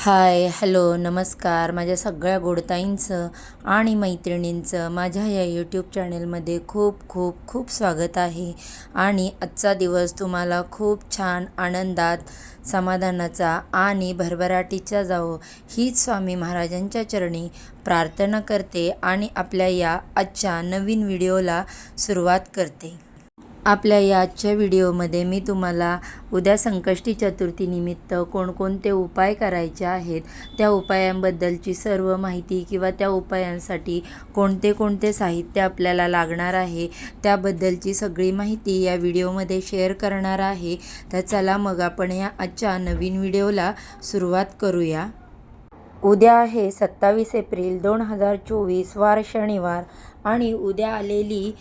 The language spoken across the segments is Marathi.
हाय हॅलो नमस्कार. माझ्या सगळ्या गोडताईंचं आणि मैत्रिणींचं माझ्या या यूट्यूब चॅनेलमध्ये खूप खूप खूप स्वागत आहे. आणि आजचा दिवस तुम्हाला खूप छान आनंदात समाधानाचा आणि भरभराटीचा जावो. हीच स्वामी महाराजांच्या चरणी प्रार्थना करते आणि आपल्या या आजच्या नवीन व्हिडिओला सुरुवात करते. आपल्या या आजच्या व्हिडिओमध्ये मी तुम्हाला उद्या संकष्टी चतुर्थीनिमित्त कोणकोणते उपाय करायचे आहेत त्या उपायांबद्दलची सर्व माहिती किंवा त्या उपायांसाठी कोणते कोणते साहित्य आपल्याला लागणार आहे त्याबद्दलची सगळी माहिती या व्हिडिओमध्ये शेअर करणार आहे. तर चला मग आपण या आजच्या नवीन व्हिडिओला सुरुवात करूया. उद्या आहे सत्तावीस एप्रिल दोन हजार चोवीस वार शनिवार आणि उद्या आलेली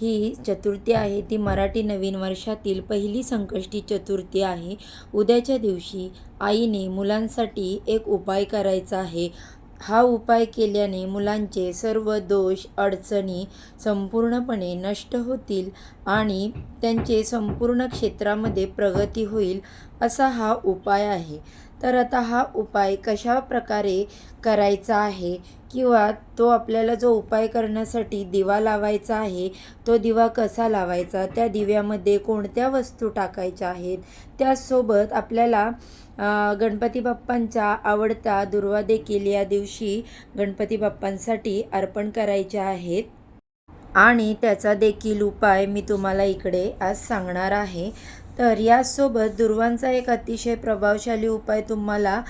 ही चतुर्थी आहे. ती मराठी नवीन वर्षातील पहिली संकष्टी चतुर्थी आहे. उद्याच्या दिवशी आईने मुलांसाठी एक उपाय करायचा आहे. हा उपाय केल्याने मुलांचे सर्व दोष अडचणी संपूर्णपणे नष्ट होतील आणि त्यांचे संपूर्ण क्षेत्रामध्ये प्रगती होईल असा हा उपाय आहे. तर आता हा उपाय कशा प्रकारे करायचा आहे? किंवा तो आपल्याला जो उपाय करण्यासाठी दिवा लावायचा आहे तो दिवा कसा लावायचा? त्या दिव्यामध्ये कोणत्या वस्तू टाकायच्या आहेत? त्याचसोबत आपल्याला गणपती बाप्पांचा आवडता दुर्वा देखील या दिवशी गणपती बाप्पांसाठी अर्पण करायचे आहेत. आणि त्याचा देखील उपाय मी तुम्हाला इकडे आज सांगणार आहे. तर यासोबत दुर्वांचा एक अतिशय प्रभावशाली उपाय तुम्हाला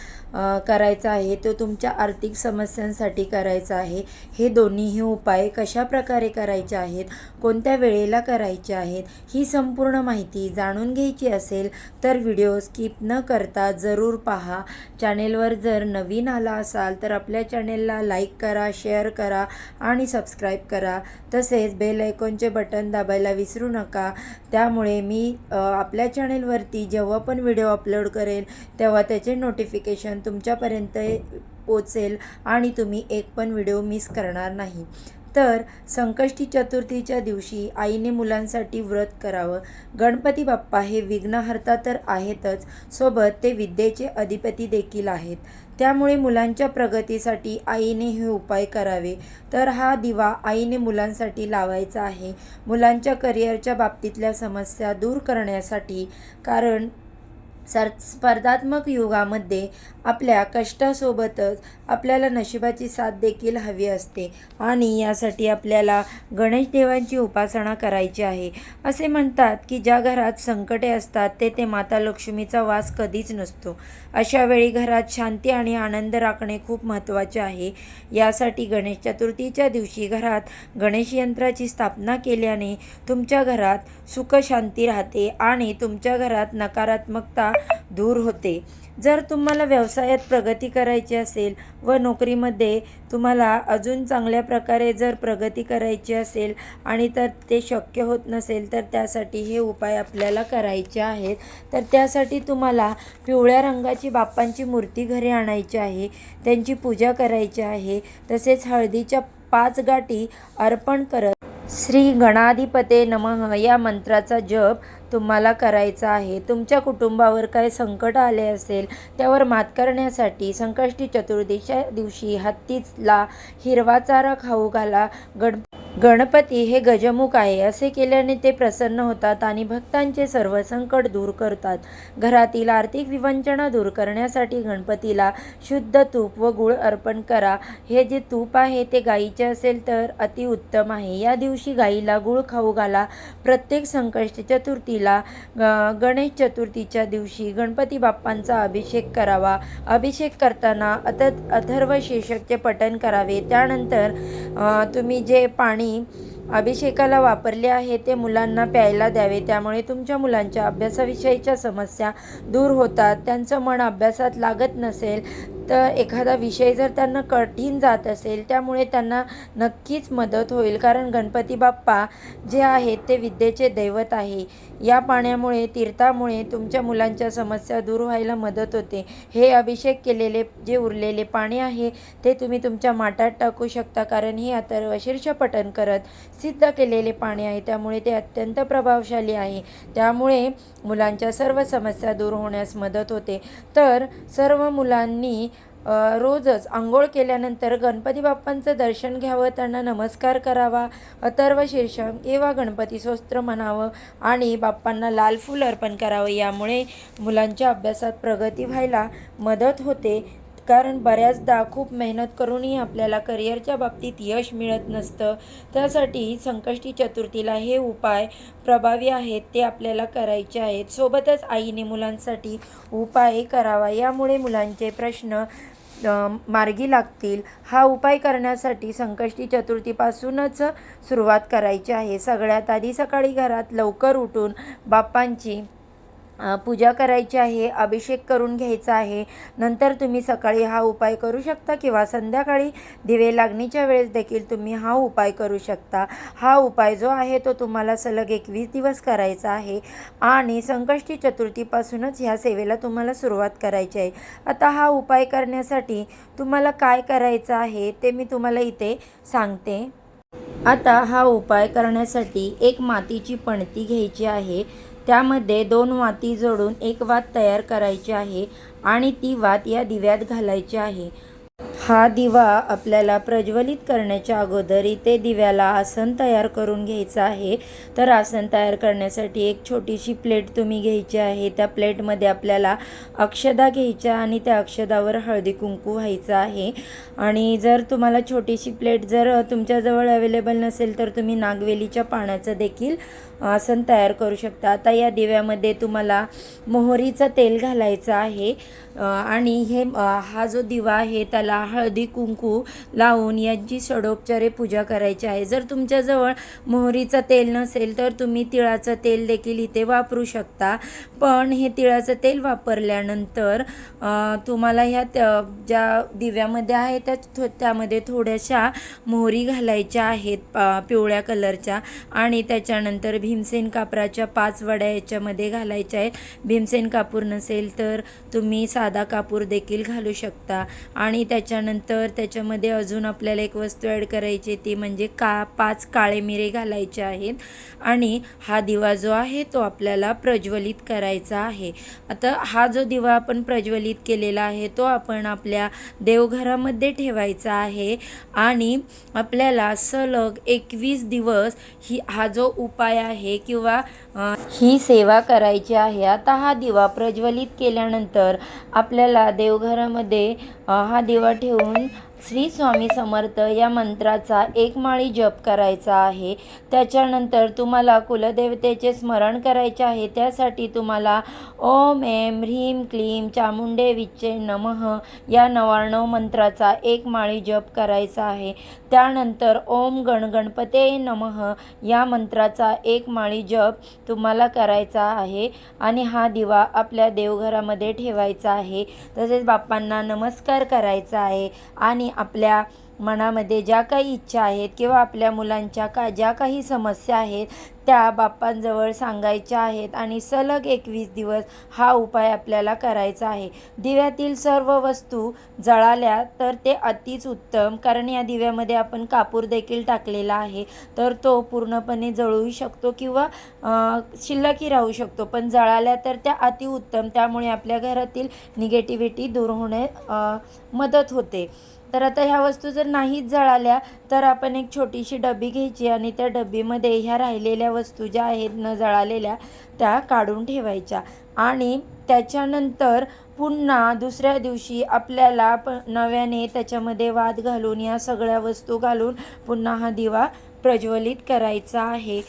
करायचा आहे. तो तुमच्या आर्थिक समस्यांसाठी करायचा आहे. हे दोन्हीही उपाय कशा प्रकारे करायचे आहेत? कोणत्या वेळेला करायचे आहेत? ही संपूर्ण माहिती जाणून घ्यायची असेल तर व्हिडिओ स्किप न करता जरूर पहा. चॅनेलवर जर नवीन आला असाल तर आपल्या चॅनेलला लाईक करा शेअर करा आणि सबस्क्राईब करा. तसेच बेल आयकॉनचे बटन दाबायला विसरू नका. त्यामुळे मी आपल्या चॅनेलवरती जेव्हा पण व्हिडिओ अपलोड करेल तेव्हा त्याचे नोटिफिकेशन तुमच्यापर्यंत पोचेल आणि तुम्ही एक पण व्हिडिओ मिस करणार नाही. तर संकष्टी चतुर्थीच्या दिवशी आईने मुलांसाठी व्रत करावं. गणपती बाप्पा हे विघ्नहर्ता तर आहेतच सोबत ते विद्येचे अधिपती देखील आहेत. त्यामुळे मुलांच्या प्रगतीसाठी आईने हे उपाय करावे. तर हा दिवा आईने मुलांसाठी लावायचा आहे. मुलांच्या करिअरच्या बाबतीतल्या समस्या दूर करण्यासाठी कारण सर स्पर्धात्मक युगामध्ये आपल्या कष्टासोबतच आपल्याला नशिबाची साथ देखील हवी असते आणि यासाठी आपल्याला गणेश देवांची उपासना करायची आहे. असे म्हणतात की ज्या घरात संकटे असतात तेथे माता लक्ष्मीचा वास कधीच नसतो. अशा वेळी घरात शांती आणि आनंद राखणे खूप महत्त्वाचे आहे. यासाठी गणेश चतुर्थीच्या दिवशी घरात गणेश यंत्राची स्थापना केल्याने तुमच्या घरात सुखशांती राहते आणि तुमच्या घरात नकारात्मकता दूर होते. जर तुम्हाला व्यवसायात प्रगती करायची असेल व नोकरीमध्ये तुम्हाला अजून चांगल्या प्रकारे जर प्रगती करायची असेल आणि तर ते शक्य होत नसेल तर त्यासाठी हे उपाय आपल्याला करायचे आहेत. तर त्यासाठी तुम्हाला पिवळ्या रंगाची बाप्पांची मूर्ती घरी आणायची आहे त्यांची पूजा करायची आहे तसेच हळदीच्या पाच गाठी अर्पण करत. श्री गणाधिपते नमः. या मंत्राचा जप तुम्हाला करायचा आहे तुमच्या कुटुंबावर काय संकट आले असेल त्यावर मात करण्यासाठी संकष्टी चतुर्दशीच्या दिवशी हत्तीला हिरवा चारा खाऊ घाला. गण गणपती हे गजमुख आहे. असे केल्याने ते प्रसन्न होतात आणि भक्तांचे सर्व संकट दूर करतात. घरातील आर्थिक विवंचना दूर करण्यासाठी गणपतीला शुद्ध तूप व गुळ अर्पण करा. हे जे तूप आहे ते गाईचे असेल तर अतिउत्तम आहे. या दिवशी गाईला गुळ खाऊ घाला. प्रत्येक संकष्ट चतुर्थीला गणेश चतुर्थीच्या दिवशी गणपती बाप्पांचा अभिषेक करावा. अभिषेक करताना अत अथर्व शीर्षकचे पठण करावे. त्यानंतर तुम्ही जे पाणी अभिषेकाला वापरले आहे ते मुलांना प्यायला द्यावे. त्यामुळे तुमच्या मुलांच्या अभ्यासाविषयीच्या समस्या दूर होतात. त्यांचं मन अभ्यासात लागत नसेल तर एखादा विषय जर त्यांना कठीण जात असेल त्यामुळे त्यांना नक्कीच मदत होईल. कारण गणपती बाप्पा जे आहेत ते विद्येचे दैवत आहे. या पाण्यामुळे तीर्थामुळे तुमच्या मुलांच्या समस्या दूर व्हायला मदत होते. हे अभिषेक केलेले जे उरलेले पाणी आहे ते तुम्ही तुमच्या माटात टाकू शकता. कारण हे अतर शीर्ष पठण करत सिद्ध केलेले पाणी आहे. त्यामुळे ते अत्यंत प्रभावशाली आहे. त्यामुळे मुलांच्या सर्व समस्या दूर होण्यास मदत होते. तर सर्व मुलांनी रोजच आंघोळ केल्यानंतर गणपती बाप्पांचं दर्शन घ्यावं त्यांना नमस्कार करावा अथर्व शीर्षम किंवा गणपती स्तोत्र म्हणावं आणि बाप्पांना लाल फूल अर्पण करावं. यामुळे मुलांच्या अभ्यासात प्रगती व्हायला मदत होते. कारण बऱ्याचदा खूप मेहनत करूनही आपल्याला करिअरच्या बाबतीत यश मिळत नसतं. त्यासाठी संकष्टी चतुर्थीला हे उपाय प्रभावी आहेत ते आपल्याला करायचे आहेत. सोबतच आईने मुलांसाठी उपाय करावा. यामुळे मुलांचे प्रश्न मार्गी लागतील. हा उपाय करण्यासाठी संकष्टी चतुर्थीपासूनच सुरुवात करायची आहे. सगळ्यात आधी सकाळी घरात लवकर उठून बाप्पांची पूजा करायची आहे अभिषेक करून घ्यायचा आहे. नंतर तुम्ही सकाळी हा उपाय करू शकता किंवा संध्याकाळी दिवे लागणीच्या वेळेस देखील तुम्ही हा उपाय करू शकता. हा उपाय जो आहे तो तुम्हाला सलग एकवीस दिवस करायचा आहे आणि संकष्टी चतुर्थीपासूनच ह्या सेवेला तुम्हाला सुरुवात करायची आहे. आता हा उपाय करण्यासाठी तुम्हाला काय करायचं आहे ते मी तुम्हाला इथे सांगते. आता हा उपाय करण्यासाठी एक मातीची पणती घ्यायची आहे. त्यामध्ये दोन वाती जोडून एक वात तयार करायची आहे आणि ती वात या दिव्यात घालायची आहे. हा दिवा आपल्याला प्रज्वलित करण्याच्या अगोदर इथे दिव्याला आसन तयार करून घ्यायचं आहे. तर आसन तयार करण्यासाठी एक छोटीशी प्लेट तुम्ही घ्यायची आहे. त्या प्लेटमध्ये आपल्याला अक्षदा घ्यायच्या आणि त्या अक्षदावर हळदी कुंकू व्हायचं आहे. आणि जर तुम्हाला छोटीशी प्लेट जर तुमच्याजवळ अवेलेबल नसेल तर तुम्ही नागवेलीच्या पाण्याचं देखील आसन तयार करू शकता. आता या दिव्यामध्ये तुम्हाला मोहरीचं तेल घालायचं आहे. आणि हे हा जो दिवा आहे त्याला हळदी कुंकू लावून यांची षडोपचारे पूजा करायची आहे. जर तुमच्याजवळ मोहरीचं तेल नसेल तर तुम्ही तिळाचं तेल देखील इथे वापरू शकता. पण हे तिळाचं तेल वापरल्यानंतर तुम्हाला ह्या ज्या दिव्यामध्ये आहे त्या थो त्यामध्ये थोड्याशा मोहरी घालायच्या आहेत पा पिवळ्या कलरच्या. आणि त्याच्यानंतर भीमसेन कापराच्या पाच वड्या याच्यामध्ये घालायच्या आहेत. भीमसेन कापूर नसेल तर तुम्ही साधा कापूर देखील घालू शकता. आणि त्याच्यानंतर त्याच्यामध्ये अजून आपल्याला एक वस्तू ॲड करायची ती म्हणजे का पाच काळे मिरे घालायचे आहेत. आणि हा दिवा जो आहे तो आपल्याला प्रज्वलित करायचा आहे. आता हा जो दिवा आपण प्रज्वलित केलेला आहे तो आपण आपल्या देवघरामध्ये ठेवायचा आहे. आणि आपल्याला सलग एकवीस दिवस ही हा जो उपाय आहे किंवा ही सेवा करायची आहे आता हा दिवा प्रज्वलित केल्यानंतर आपल्याला देवघरामध्ये हा दिवा ठेवून श्री स्वामी समर्थ या मंत्राचा एक माळी जप करायचा आहे. त्याच्यानंतर तुम्हाला कुलदेवतेचे स्मरण करायचे आहे. त्यासाठी तुम्हाला ओम एम ह्रीम क्लीम चामुंडे विच्चे नमः या नव्याण्णव मंत्राचा एक माळी जप करायचा आहे. त्यानंतर ओम गण गणपते नमः या मंत्राचा एक माळी जप तुम्हाला करायचा आहे आणि हा दिवा आपल्या देवघरामध्ये ठेवायचा आहे. तसेच बाप्पांना नमस्कार करायचा आहे आणि आपल्या मनामध्ये ज्या काही इच्छा आहेत किंवा आपल्या मुलांच्या का ज्या काही समस्या आहेत त्या बाप्पांजवळ सांगायच्या आहेत आणि सलग एकवीस दिवस हा उपाय आपल्याला करायचा आहे. दिव्यातील सर्व वस्तू जळाल्या तर ते अतिच उत्तम कारण या दिव्यामध्ये आपण कापूर देखील टाकलेला आहे. तर तो पूर्णपणे जळूही शकतो किंवा शिल्लकही राहू शकतो पण जळाल्या तर त्या अतिउत्तम त्यामुळे आपल्या घरातील निगेटिव्हिटी दूर होणे मदत होते. तर आता ह्या वस्तू जर नाहीच जळाल्या तर आपण एक छोटीशी डबी घ्यायची आणि त्या डबीमध्ये ह्या राहिलेल्या वस्तू ज्या आहेत न जळालेल्या त्या काढून ठेवायच्या. आणि त्याच्यानंतर पुन्हा दुसऱ्या दिवशी आपल्याला प नव्याने त्याच्यामध्ये वाद घालून या सगळ्या वस्तू घालून पुन्हा हा दिवा प्रज्वलित करायचा आहे.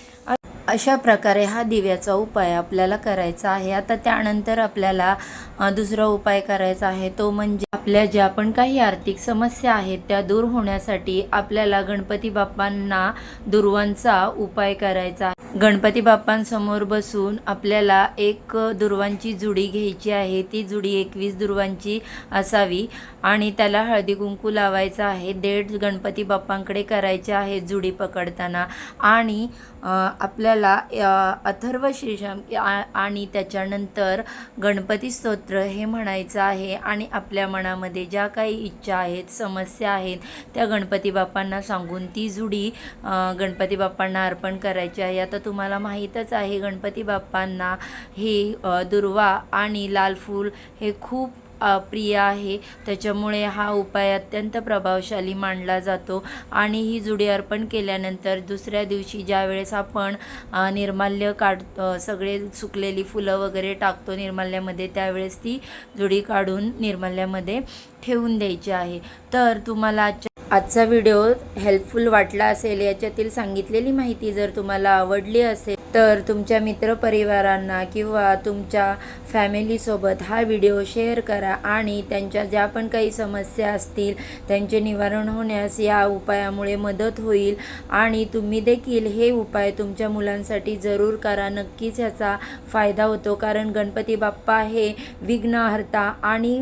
अशा प्रकारे हा दिव्याचा उपाय आपल्याला करायचा आहे. आता त्यानंतर आपल्याला दुसरा उपाय करायचा आहे. तो म्हणजे आपल्या ज्या पण काही आर्थिक समस्या आहेत त्या दूर होण्यासाठी आपल्याला गणपती बाप्पांना दुर्वांचा उपाय करायचा आहे. गणपती बाप्पांसमोर बसून आपल्याला एक दुर्वांची जुडी घ्यायची आहे. ती जुडी एकवीस दुर्वांची असावी आणि त्याला हळदी कुंकू लावायचा आहे. देठ गणपती बाप्पांकडे करायचे आहे जुडी पकडताना. आणि आपल्याला अथर्व शीर्षम आ- आणि त्याच्यानंतर गणपती स्तोत्र हे म्हणायचं आहे. आणि आपल्या मनामध्ये ज्या काही इच्छा आहेत समस्या आहेत त्या गणपती बाप्पांना सांगून ती जुडी गणपती बाप्पांना अर्पण करायची आहे. आता तुम्हाला माहीतच आहे गणपती बाप्पांना हे दुर्वा आणि लाल फूल हे खूप प्रिय आहे. त्याच्यामुळे हा उपाय अत्यंत प्रभावशाली मानला जातो. आणि ही जुडी अर्पण केल्यानंतर दुसऱ्या दिवशी ज्यावेळेस आपण निर्माल्य काढ सगळे सुकलेली फुलं वगैरे टाकतो निर्माल्यामध्ये त्यावेळेस ती जुडी काढून निर्माल्यामध्ये ठेवून द्यायची आहे. तर तुम्हाला आजच्या आजचा व्हिडिओ हेल्पफुल वाटला असेल याच्यातील सांगितलेली माहिती जर तुम्हाला आवडली असेल तर तुमच्या मित्रपरिवारांना किंवा तुमच्या फॅमिलीसोबत हा व्हिडिओ शेअर करा आणि त्यांच्या ज्या पण काही समस्या असतील त्यांचे निवारण होण्यास या उपायामुळे मदत होईल. आणि तुम्ही देखील हे उपाय तुमच्या मुलांसाठी जरूर करा. नक्कीच ह्याचा फायदा होतो. कारण गणपती बाप्पा हे विघ्नहर्ता आणि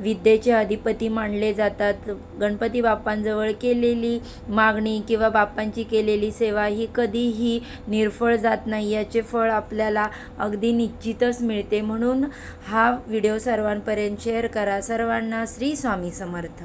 विद्येचे अधिपती मानले जातात. गणपती बाप्पांजवळ केलेली मागणी किंवा बाप्पांची केलेली सेवा ही कधीही निर्फळ जात नाही याचे फळ आपल्याला अगदी निश्चितच मिळते. म्हणून हा व्हिडिओ सर्वांपर्यंत शेअर करा. सर्वांना श्री स्वामी समर्थ.